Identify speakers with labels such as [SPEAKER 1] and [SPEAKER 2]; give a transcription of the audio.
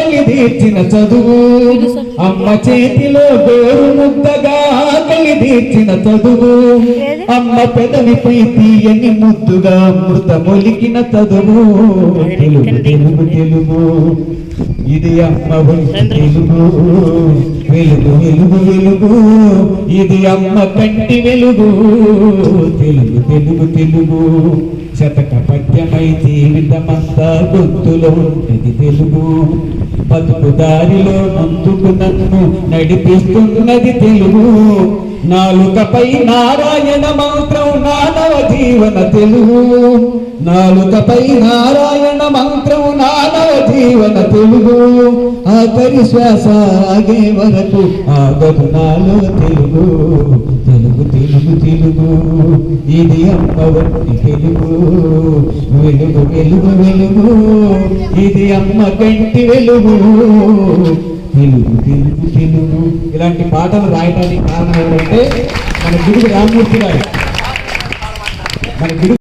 [SPEAKER 1] కలిదీర్చిన చదువు. అమ్మ చేతిలో గోరు ముద్దగా కలిదీర్చిన చదువు. అమ్మ పెదవిపై తీయని ముద్దుగా మృత మొలికిన చదువు. తెలుగు తెలుగు తెలుగు. ఇది అమ్మ వంటి తెలుగు. వెలుగు వెలుగు వెలుగు. ఇది అమ్మ కంటి వెలుగు. తెలుగు తెలుగు తెలుగు. శతక పద్యమై జీవితమంతా గొంతులో తెలుగు. బతుకు దారిలో ముందుకు నన్ను నడిపిస్తున్నది తెలుగు. నాలుకపై నారాయణ మంత్రం నానవ జీవన తెలుగు. నాలుకపై నారాయణ మంత్రం నానవ జీవన తెలుగు. ఆఖరి శ్వాస ఆగే వరకు ఆగదు నాలో తెలుగు. తెలుగు వెలుగు ఇది అమ్మ వంటి తెలుగు. వెలుగు వెలుగు వెలుగు. ఇది అమ్మ కంటి వెలుగు. తెలుగు తెలుగు తెలుగు. ఇలాంటి పాటలు రాయడానికి కారణం ఏంటంటే మన గురువు రామూర్తి గారు. మన గురువు